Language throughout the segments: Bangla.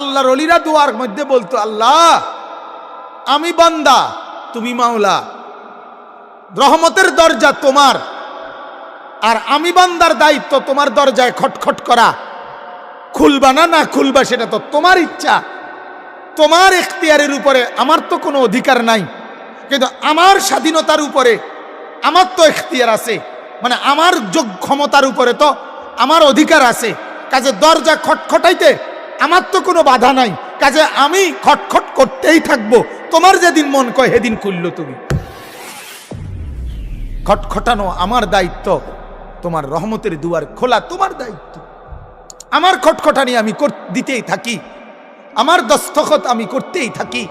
আল্লাহর অলিরা দোয়ার মধ্যে বলতো, আল্লাহ, আমি বান্দা, তুমি মাওলা। রহমতের দরজা তোমার। আর আমি বান্দার দায়িত্ব তোমার দরজায় খটখট করা। খুলবা না না খুলবা সেটা তো তোমার ইচ্ছা। তোমার এখতিয়ারের উপরে আমার তো কোনো অধিকার নাই। কিন্তু আমার স্বাধীনতার উপরে আমার তো এখতিয়ার আছে। মানে আমার যোগ ক্ষমতার উপরে তো আমার অধিকার আছে। কাজে দরজা খটখটাইতে আমার তো কোনো বাধা নাই। কাজে আমি খটখট করতেই থাকব। তোমার যেদিন মন কয় সেদিন খুললো তুমি। খটখটানো আমার দায়িত্ব। তোমার রহমতের দুয়ার খোলা তোমার দায়িত্ব। আমার খটখটানি আমি দিতেই থাকি। আমার দস্তখত আমি করতেই থাকি।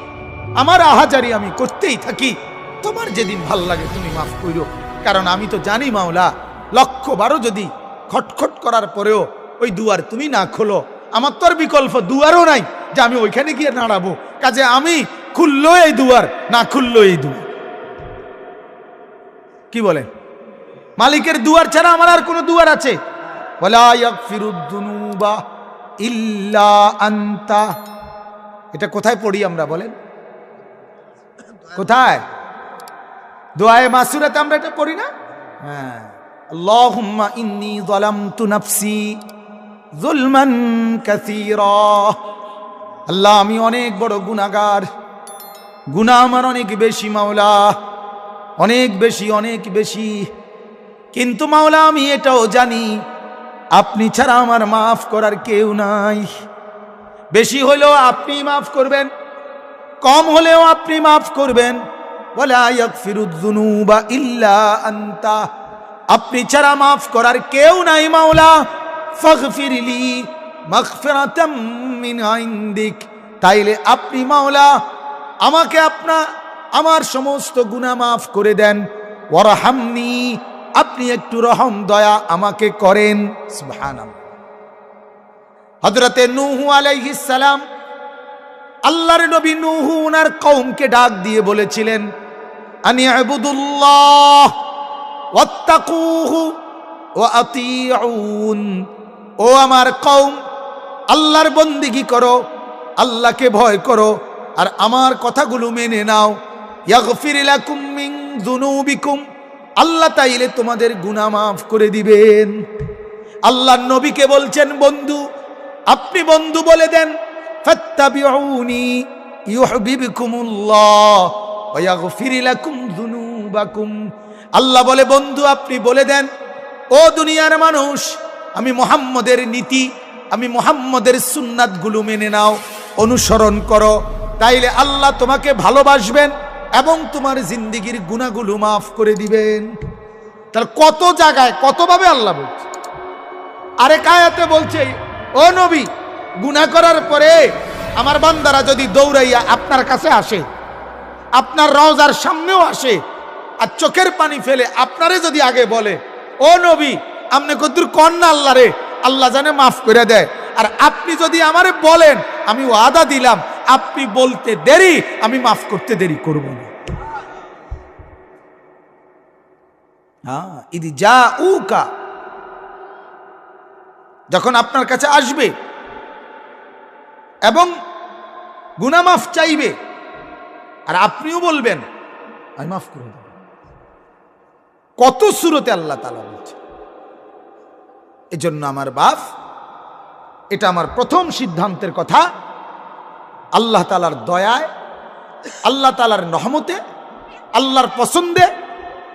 আমার আহাজারি আমি করতেই থাকি। তোমার যেদিন ভালো লাগে তুমি মাফ করো কারণ আমি তো জানি মাওলা, লক্ষ বারো যদি খটখট করার পরেও ওই দুয়ার তুমি না খোলো। আমার তো আর বিকল্প, দুয়ারও নাই যে আমি ওইখানে গিয়ে দাঁড়াবো। কাজে আমি খুললো এই দুয়ার, না খুললো এই দুয়ার। কি বলে? মালিকের দুয়ার ছাড়া আমার আর কোনো দুয়ার আছে? ইল্লা আনতা। এটা কোথায় পড়ি আমরা বলেন? কোথায়? দোয়ায়ে মাসুরাতে আমরা এটা পড়ি না? হ্যাঁ। আল্লাহুম্মা ইন্নী যালামতু নাফসি। যুলমান কাসীরা। আল্লাহ, আমি অনেক বড় গুনাহগার। গুনাহ আমার অনেক বেশি, মাওলা। অনেক বেশি অনেক বেশি। কিন্তু মাওলা, আমি এটাও জানি, আপনি ছাড়া আমার মাফ করার কেউ নাই। বেশি হলেও আপনি মাফ করবেন, কম হলেও আপনি মাফ করবেন। ইল্লা আনতা। আপনি ছাড়া মাফ করার কেউ নাই, মাওলা। ফাগফিরলি মাগফিরাতাম মিন ইনদিক। তাইলে আপনি মাওলা, আমাকে আপনা, আমার সমস্ত গুনাহ মাফ করে দেন। ওয়ারহামনি, আপনি একটু রহম, দয়া আমাকে করেন। সুবহানাল্লাহ। হযরতে নূহ আলাইহিস সালাম আল্লাহর নবী নূহ ওনার কওমকে ডাক দিয়ে বলেছিলেন, আনি আবুদুল্লাহ, ওয়াত্তাকুহু ওয়া আতিউন। ও আমার কওম, আল্লাহর বন্দিগি করো, আল্লাহকে ভয় করো, আর আমার কথাগুলো মেনে নাও। ইয়াগফির লাকুম যুনুবিকুম, আল্লাহ তাইলে তোমাদের গুনাহ মাফ করে দিবেন। আল্লাহর নবীকে বলছেন, বন্ধু, আপনি বন্ধু বলে দেন আল্লাহ বলে, বন্ধু, আপনি বলে দেন, ও দুনিয়ার মানুষ আমি মোহাম্মদের নীতি, আমি মোহাম্মদের সুন্নাতগুলো মেনে নাও, অনুসরণ করো। তাইলে আল্লাহ তোমাকে ভালোবাসবেন এবং তোমার জিন্দিগির গুণাগুলো মাফ করে দিবেন। তাহলে কত জায়গায় কতভাবে আল্লাহ বলছে? আরেক আয়াতে বলছে, ও নবী গুনাহ করার পরে আমার বান্দারা যদি দৌড়াইয়া আপনার কাছে আসে, আপনার রওজার সামনেও আসে আর চোখের পানি ফেলে আপনারে যদি আগে বলে, ও নবী আপনি কদ্দুর কন্যা আল্লাহ রে, আল্লাহ জানে মাফ করে দেয়। আর আপনি যদি আমারে বলেন, আমি ওয়াদা দিলাম, আপনি বলতে দেরি, আমি মাফ করতে দেরি করব না। হ্যাঁ যা উকা যখন আপনার কাছে আসবে, এবং গুনামাফ চাইবে, আর আপনিও বলবেন, আমি মাফ করে দেব। কত সুরতে আল্লাহ তালা বলছে। এজন্য আমার বাপ, এটা আমার প্রথম সিদ্ধান্তের কথা। আল্লাহ তালার দয়ায়, আল্লাহ তালার নহমতে আল্লাহর পছন্দে,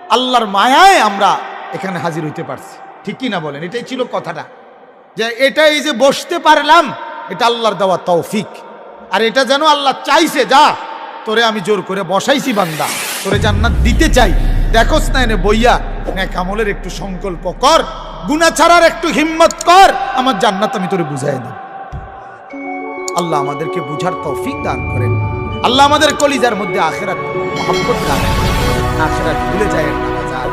আল্লাহর মায়ায় আমরা এখানে হাজির হইতে পারছি। ঠিক কি না বলেন? এটাই ছিল কথাটা। যে এটা এই যে বসতে পারলাম, এটা আল্লাহর দেওয়া তৌফিক। আর এটা যেন আল্লাহ চাইছে, যা, তোরে আমি জোর করে বসাইছি বান্দা। তোরে জান্নাত দিতে চাই। দেখোস না এনে বইয়া ন্যাক আমলের একটু সংকল্প কর। গুনা ছাড়ার একটু হিম্মত কর, আমার জান্নাত আমি তোরে বুঝাই দিই আল্লাহ আমাদেরকে বুঝার তৌফিক দান করেন। আল্লাহ আমাদের কলিজার মধ্যে আখেরাত, মহব্বত দান। আখেরাত ভুলে যায় না বাজান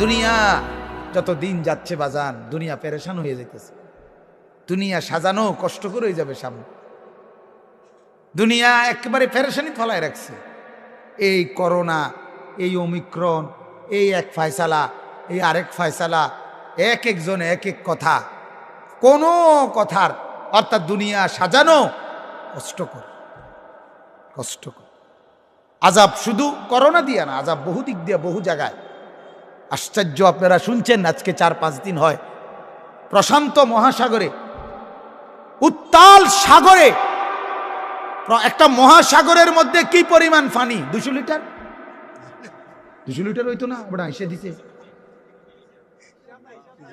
দুনিয়া যত দিন যাচ্ছে বাজান, দুনিয়া পেরেশান হয়ে যেতেছে। দুনিয়া সাজানো কষ্ট করে হয়ে যাবে সামনে। দুনিয়া একেবারে ফেরেশানি ফলায় রাখছে। এই করোনা, এই অমিক্রণ এই এক ফয়সালা, এই আরেক ফয়সালা এক একজন এক এক কথা। কোনো কথার অর্থাৎ দুনিয়া সাজানো কষ্টকর কষ্টকর। আজাব শুধু করোনা দিয়া না, আজাব বহু দিক দিয়ে বহু জায়গায়। আশ্চর্য আপনারা শুনছেন, আজকে চার পাঁচ দিন হয়। প্রশান্ত মহাসাগরে, উত্তাল সাগরে একটা মহাসাগরের মধ্যে কি পরিমাণ পানি? দুশো লিটার? দুশো লিটার হইতো না ওটা এসে দিছে।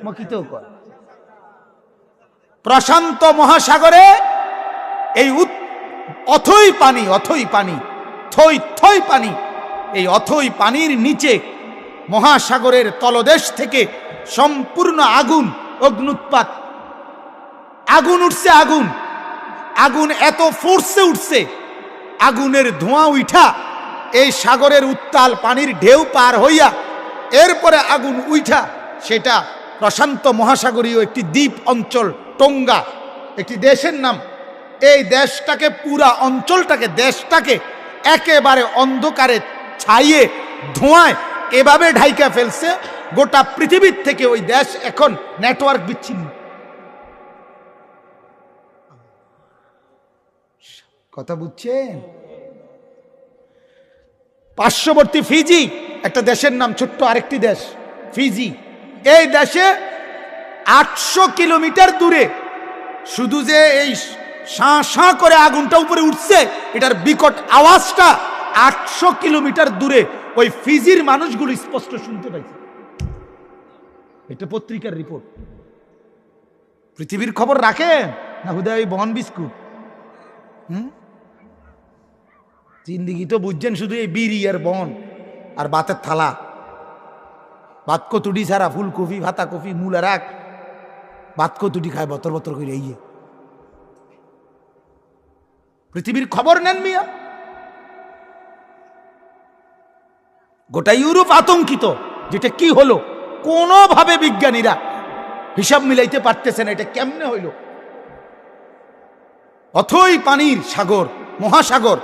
মকিতেও কর। প্রশান্ত মহাসাগরে এই অথই পানি অথই পানি, থই থই পানি, এই অথই পানির নিচে মহাসাগরের তলদেশ থেকে সম্পূর্ণ আগুন, অগ্নুৎপাত। আগুন উঠছে, আগুন। আগুন এত ফোর্সে উঠছে, আগুনের ধোঁয়া উঠা এই সাগরের উত্তাল পানির ঢেউ পার হইয়া এরপরে আগুন উঠা সেটা প্রশান্ত মহাসাগরীয় একটি দ্বীপ অঞ্চল, টোঙ্গা। একটি দেশের নাম। এই দেশটাকে, পুরা অঞ্চলটাকে, দেশটাকে একেবারে অন্ধকারে ছাইয়ে, ধোঁয়ায় এভাবে ঢাইকা ফেলছে, গোটা পৃথিবীর থেকে ওই দেশ এখন নেটওয়ার্ক বিচ্ছিন্ন। কথা বুঝছেন? পার্শ্ববর্তী ফিজি, একটা দেশের নাম, ছোট্ট আরেকটি দেশ, ফিজি। এই দেশে আটশো কিলোমিটার দূরে শুধু যে এই শাঁ শাঁ করে আগুনটা উপরে উঠছে, এটার বিকট আওয়াজটা আটশো কিলোমিটার দূরে ওই ফিজির মানুষগুলো স্পষ্ট শুনতে পাইছে। এটা পত্রিকার রিপোর্ট। পৃথিবীর খবর রাখেন না হুদয় ওই বন বিস্কুট? হুম? জিন্দিগি তো বুঝছেন শুধু এই বিড়ি আর বন আর বাতের থালা। ভাত কতুটি ছাড়া ফুলকপি ভাতা কপি মূলা রাখ ভাত কতুটি খায় বতর বতর করে এই পৃথিবীর খবর নেন মিয়া। গোটা ইউরোপ আতঙ্কিত যেটা কি হলো। কোনোভাবে বিজ্ঞানীরা হিসাব মিলাইতে পারতেছেন এটা কেমনে হইল। অথই পানির সাগর, মহাসাগর,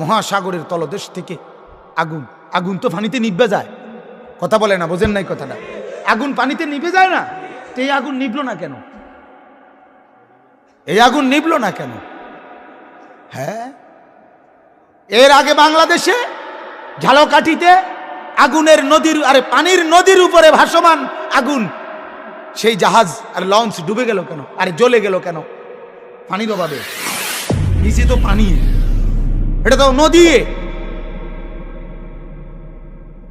মহাসাগরের তলদেশ থেকে আগুন আগুন তো পানিতে নিভবে যায়। কথা বলে না, বোঝেন নাই কথাটা। আগুন পানিতে নিভে যায় না, তো এই আগুন নিভলো না কেন? এই আগুন নিভলো না কেন? হ্যাঁ? এর আগে বাংলাদেশে ঝালকাঠিতে আগুনের নদীর, আরে পানির নদীর উপরে ভাসমান আগুন, সেই জাহাজ, আর লঞ্চ ডুবে গেল কেন? আরে জ্বলে গেল কেন? পানির অভাবে নিচে তো পানি। এটা তো নদী।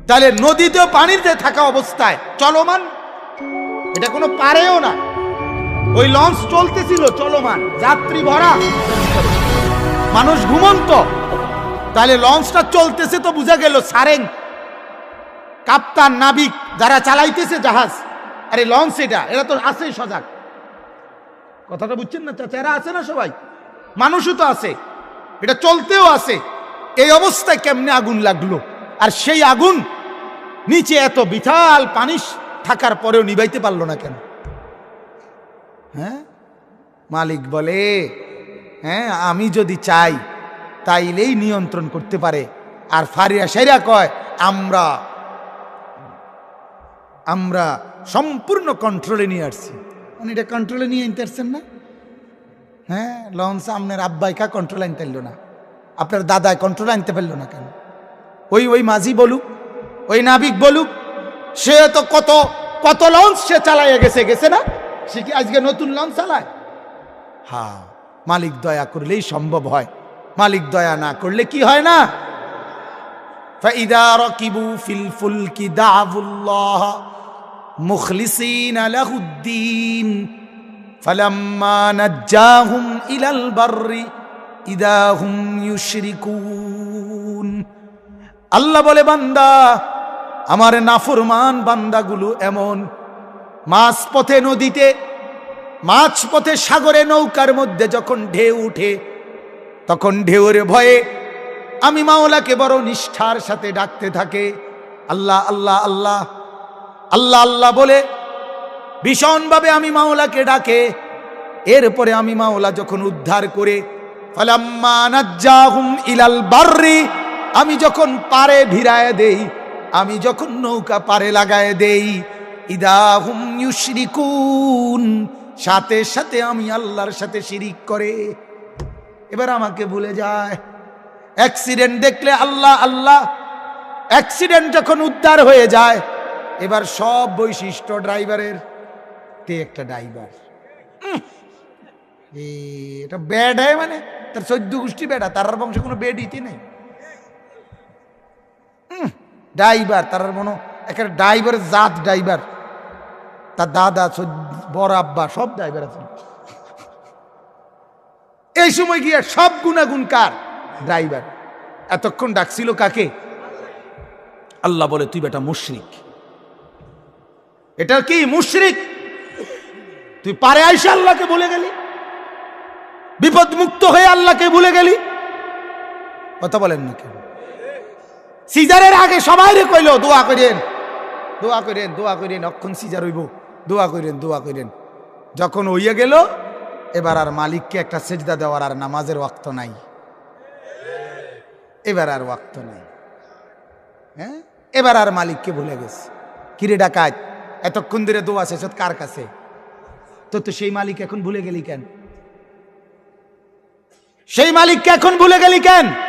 তাহলে নদীতেও পানিতে থাকা অবস্থায় চলমান? এটা কোনো পারেও না। ওই লঞ্চ চলতেছিল, চলমান। যাত্রী ভরা। মানুষ ঘুমন্ত। তাহলে লঞ্চটা চলতেছে তো বোঝা গেল সারেং। কাপ্তান নাবিক যারা চালাইতেছে জাহাজ। আরে লঞ্চ এটা এরা তো আছে সজাগ। কথাটা বুঝছেন না চাচা এরা আছে না সবাই? মানুষও তো আছে। এটা চলতেও আছে। এই অবস্থায় কেমনে আগুন লাগল? আর সেই আগুন নিচে এত বিশাল পানি থাকার পরেও নিবাইতে পারল না কেন? হ্যাঁ? মালিক বলে হ্যাঁ আমি যদি চাই, তাইলেই নিয়ন্ত্রণ করতে পারে। আর ফারিয়া সেরা কয়, আমরা আমরা সম্পূর্ণ কন্ট্রোলে নিয়ে আসছি। মানে এটা কন্ট্রোলে নিয়ে আনতে আসছেন না? হ্যাঁ লঞ্চ আপনার আব্বাইকা কন্ট্রোল আনতে পারল না। আপনার দাদায় কন্ট্রোল আনতে পারল না কেন? ওই ওই মাঝি বলুক ওই নাবিক বলুক সে তো কত কত লঞ্চ সে চালাইয়া গেছে গেছে না সে কি আজকে নতুন লঞ্চ চালায় হ্যাঁ মালিক দয়া করলেই সম্ভব হয় মালিক দয়া না করলে কি হয় না فإذا ركبوا في الفلك دعوا الله مخلصين له الدين فلما نجاهم إلى البر إذا هم يشركون আল্লাহ বলে বান্দা আমার নাফরমান বান্দাগুলো এমন। মাছ পথে নদীতে মাছ পথে সাগরে নৌকার মধ্যে যখন ঢেউ উঠে, তখন ঢেউর ভয়ে আমি মাওলাকে বড় নিষ্ঠার সাথে ডাকতে থাকে। আল্লাহ আল্লাহ আল্লাহ আল্লাহ আল্লাহ বলে, ভীষণভাবে আমি মাওলাকে ডাকে। এরপরে আমি মাওলা যখন উদ্ধার করে ইলাল বাররি, আমি যখন পারে ভিড়ায় দেই আমি যখন নৌকা পারে লাগায় দেই, ইদাহুম ইউশরিকুন, সাথে সাথে আমি আল্লাহর সাথে শিরিক করে। এবার আমাকে ভুলে যায়, অ্যাক্সিডেন্ট দেখলে আল্লাহ আল্লাহ। অ্যাক্সিডেন্ট যখন উদ্ধার হয়ে যায়, এবার সব বৈশিষ্ট্য ড্রাইভারের। তে একটা ড্রাইভার? এটা ব্যাড হয় মানে? তার চোদ্দ গোষ্ঠী বেডা তার বংশে কোনো বেড ইতি নেই। ড্রাইভার, তার মনে একটা ড্রাইভার জাত ড্রাইভার। তার দাদা বড় আব্বা, সব ড্রাইভার আছে। এই সময় গিয়ে সব গুণাগুণ কার? ড্রাইভার। এতক্ষণ ডাকছিল কাকে? আল্লাহ বলে, তুই বেটা মুশরিক। এটা কি মুশরিক? তুই পারে আইসা আল্লাহকে বলে গেলি? বিপদ মুক্ত হয়ে আল্লাহকে ভুলে গেলি? কথা বলেন না কেন সিজারের আগে সবাই কইল, দোয়া করেন দোয়া করেন দোয়া করেন, অক্ষণ সিজার হইব, দোয়া করেন দোয়া করেন। যখন হইয়া গেল, এবার আর মালিককে একটা সেজদা দেওয়ার আর নামাজের ওয়াক্ত নাই। এবার আর ওয়াক্ত নাই। হ্যাঁ? এবার আর মালিককে ভুলে গেছে। কিরে ডাকাত, এতক্ষণ ধরে দোয়া শেষ কার কাছে? তো তো সেই মালিক এখন ভুলে গেলি কেন? সেই মালিককে এখন ভুলে গেলি কেন?